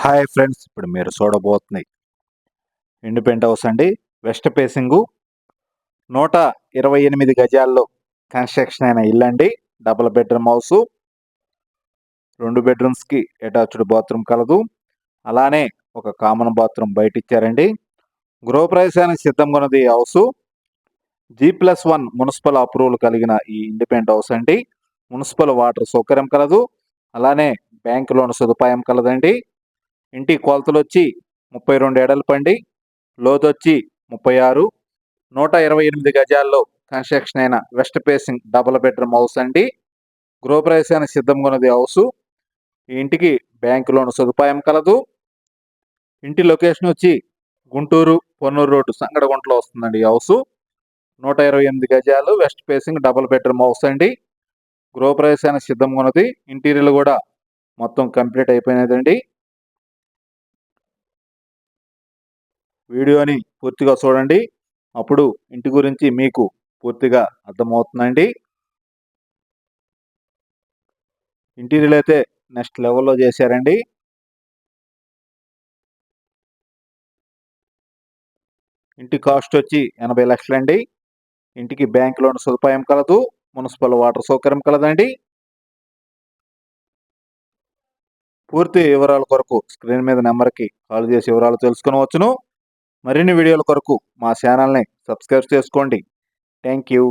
Hi friends ఇప్పుడు మీరు చూడబోతుంది ఇండిపెండెంట్ హౌస్ అండి. వెస్ట్ ఫేసింగు నూట ఇరవై ఎనిమిది గజాల్లో కన్స్ట్రక్షన్ అయిన ఇల్లు అండి డబుల్ బెడ్రూమ్ హౌస్ రెండు బెడ్రూమ్స్కి అటాచ్డ్ బాత్రూమ్ కలదు. అలానే ఒక కామన్ బాత్రూమ్ బయట ఇచ్చారండి గృహప్రవేశానికి సిద్ధంగా ఉన్నది house house G plus one municipal approval కలిగిన ఈ ఇండిపెండెంట్ హౌస్ అండి. మున్సిపల్ వాటర్ సౌకర్యం కలదు. అలానే బ్యాంక్ లోన్ సదుపాయం కలదండి. ఇంటి కొలతలు వచ్చి ముప్పై రెండు ఎడలపండి పండి లోతొచ్చి ముప్పై ఆరు నూట ఇరవై ఎనిమిది గజాల్లో కన్స్ట్రక్షన్ అయిన west facing double bedroom house అండి. గృహప్రవేశానికి సిద్ధంగా ఉన్నది హౌస్. ఈ ఇంటికి బ్యాంకు లోన్ సదుపాయం కలదు. ఇంటి లొకేషన్ వచ్చి గుంటూరు పొన్నూరు రోడ్డు సంగడగుంటలో వస్తుందండి ఈ హౌస్. నూట ఇరవై ఎనిమిది గజాలు west facing double bedroom house అండి. గృహప్రవేశానికి సిద్ధంగా ఉన్నది ఇంటీరియర్ కూడా మొత్తం కంప్లీట్ అయిపోయినదండి. వీడియోని పూర్తిగా చూడండి. అప్పుడు ఇంటి గురించి మీకు పూర్తిగా అర్థమవుతుందండి. ఇంటీరియల్ అయితే నెక్స్ట్ లెవెల్లో చేశారండి. ఇంటి కాస్ట్ వచ్చి ఎనభై లక్షలండి. ఇంటికి బ్యాంక్ లోన్ సదుపాయం కలదు. మున్సిపల్ వాటర్ సౌకర్యం కలదండి. పూర్తి వివరాల కొరకు స్క్రీన్ మీద నెంబర్కి కాల్ చేసి వివరాలు తెలుసుకునవచ్చును. మరిన్ని వీడియోల కొరకు మా ఛానల్ని సబ్స్క్రైబ్ చేసుకోండి. Thank you